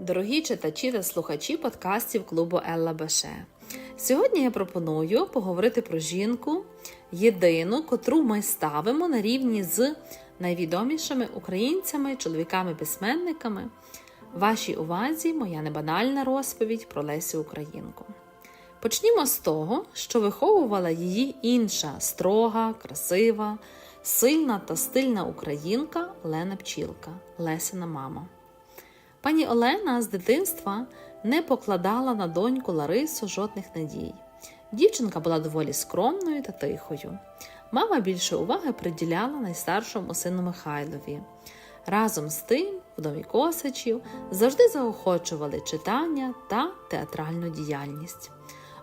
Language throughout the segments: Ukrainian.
Дорогі читачі та слухачі подкастів клубу Елла Беше. Сьогодні я пропоную поговорити про жінку, єдину, котру ми ставимо на рівні з найвідомішими українцями, чоловіками-письменниками. Вашій увазі моя небанальна розповідь про Лесю Українку. Почнімо з того, що виховувала її інша строга, красива, сильна та стильна українка Лена Пчілка, Лесина мама. Пані Олена з дитинства не покладала на доньку Ларису жодних надій. Дівчинка була доволі скромною та тихою. Мама більше уваги приділяла найстаршому сину Михайлові. Разом з тим, в домі Косачів завжди заохочували читання та театральну діяльність.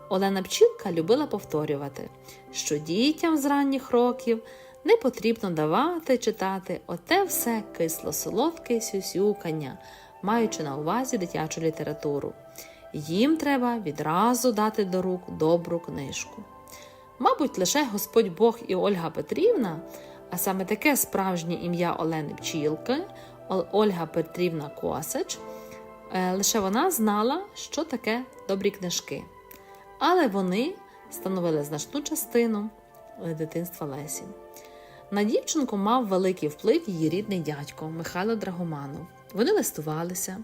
Олена Пчілка любила повторювати, що дітям з ранніх років не потрібно давати читати оте все кисло-солодке сюсюкання, маючи на увазі дитячу літературу. Їм треба відразу дати до рук добру книжку. Мабуть, лише Господь Бог і Ольга Петрівна, а саме таке справжнє ім'я Олени Пчілки, Ольга Петрівна Косач, е, лише вона знала, що таке добрі книжки. Але вони становили значну частину е, дитинства Лесі. На дівчинку мав великий вплив її рідний дядько Михайло Драгоманов. Вони листувалися.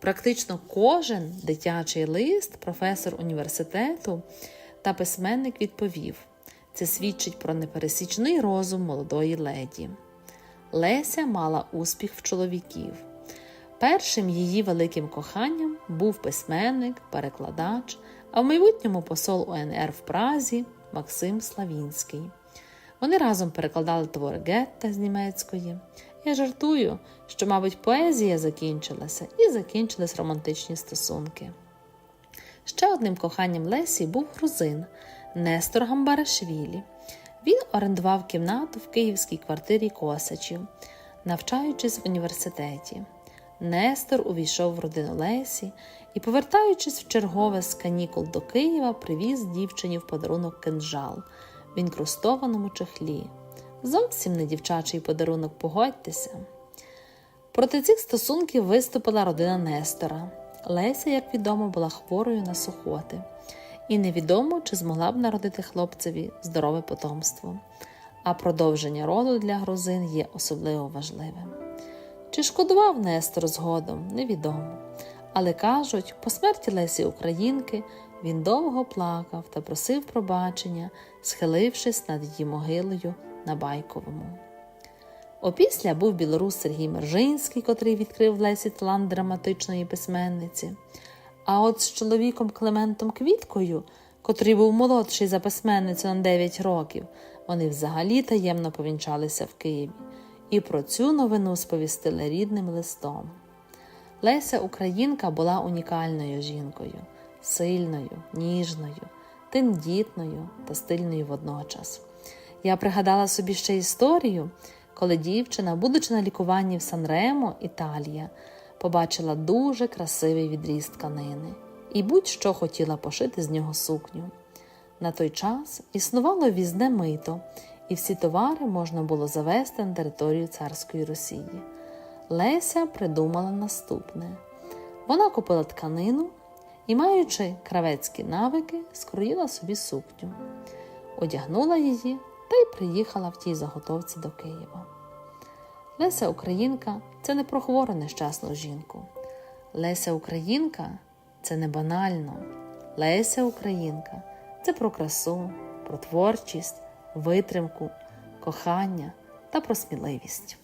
Практично кожен дитячий лист, професор університету та письменник відповів. Це свідчить про непересічний розум молодої леді. Леся мала успіх в чоловіків. Першим її великим коханням був письменник, перекладач, а в майбутньому посол УНР в Празі Максим Славінський. Вони разом перекладали твори Гетта з німецької. Я жартую, що, мабуть, поезія закінчилася і закінчились романтичні стосунки. Ще одним коханням Лесі був грузин Нестор Гамбарашвілі. Він орендував кімнату в київській квартирі Косачів, навчаючись в університеті. Нестор увійшов в родину Лесі і, повертаючись в чергове з канікул до Києва, привіз дівчині в подарунок кинджал в інкрустованому чехлі. Зовсім не дівчачий подарунок, погодьтеся. Проти цих стосунків виступила родина Нестора. Леся, як відомо, була хворою на сухоти, і невідомо, чи змогла б народити хлопцеві здорове потомство. А продовження роду для грузин є особливо важливим. Чи шкодував Нестор згодом, невідомо. Але кажуть, по смерті Лесі Українки він довго плакав та просив пробачення, схилившись над її могилою на Байковому. Опісля був білорус Сергій Мержинський, котрий відкрив в Лесі талант драматичної письменниці. А от з чоловіком Клементом Квіткою, котрий був молодший за письменницю на 9 років, вони взагалі таємно повінчалися в Києві. І про цю новину сповістили рідним листом. Леся Українка була унікальною жінкою, сильною, ніжною, тендітною та стильною водночас. Я пригадала собі ще історію, коли дівчина, будучи на лікуванні в Санремо, Італія, побачила дуже красивий відріз тканини і будь-що хотіла пошити з нього сукню. На той час існувало візне мито, і всі товари можна було завести на територію царської Росії. Леся придумала наступне: вона купила тканину і, маючи кравецькі навики, скроїла собі сукню, одягнула її та й приїхала в тій заготовці до Києва. Леся Українка це не про хвору нещасну жінку. Леся Українка це не банально. Леся Українка це про красу, про творчість, витримку, кохання та про сміливість.